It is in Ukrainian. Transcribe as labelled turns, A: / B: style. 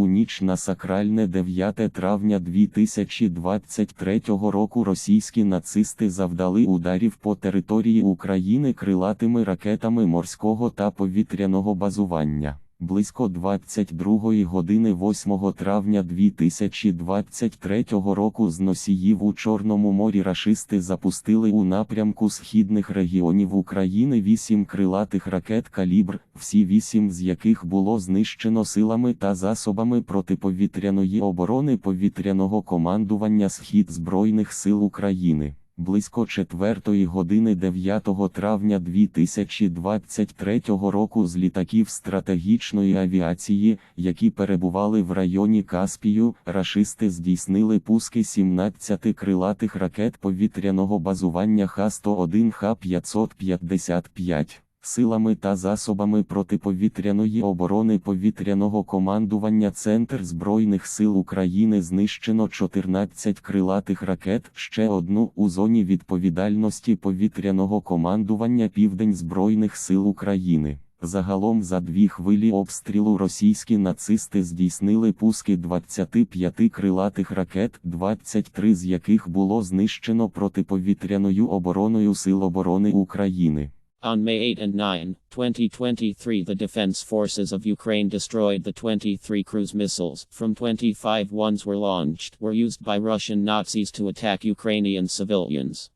A: У ніч на сакральне 9 травня 2023 року російські нацисти завдали ударів по території України крилатими ракетами морського та повітряного базування. Близько 22 години 8 травня 2023 року з носіїв у Чорному морі рашисти запустили у напрямку східних регіонів України вісім крилатих ракет «Калібр», всі вісім з яких було знищено силами та засобами протиповітряної оборони повітряного командування Схід Збройних сил України. Близько 4 години 9 травня 2023 року з літаків стратегічної авіації, які перебували в районі Каспію, рашисти здійснили пуски 17 крилатих ракет повітряного базування Х-101 Х-555. Силами та засобами протиповітряної оборони повітряного командування Центр Збройних сил України знищено 14 крилатих ракет, ще одну у зоні відповідальності повітряного командування Південь Збройних сил України. Загалом за дві хвилі обстрілу російські нацисти здійснили пуски 25 крилатих ракет, 23 з яких було знищено протиповітряною обороною Сил оборони України.
B: On May 8 and 9, 2023, the Defense Forces of Ukraine destroyed the 23 cruise missiles. From 25 ones were launched, were used by Russian Nazis to attack Ukrainian civilians.